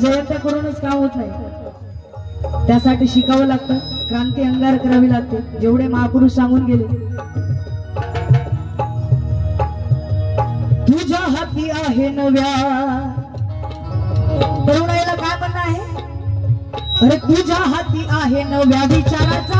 जयंत्या करूनच काम होत नाही? त्यासाठी शिकावं लागतं. क्रांती अंगार करावी लागते. जेवढे महापुरुष सांगून गेले. तुझ्या हाती आहे नव्या. तरुणाईला काय म्हणणं आहे? अरे तुझ्या हाती आहे नव्या. विचाराचा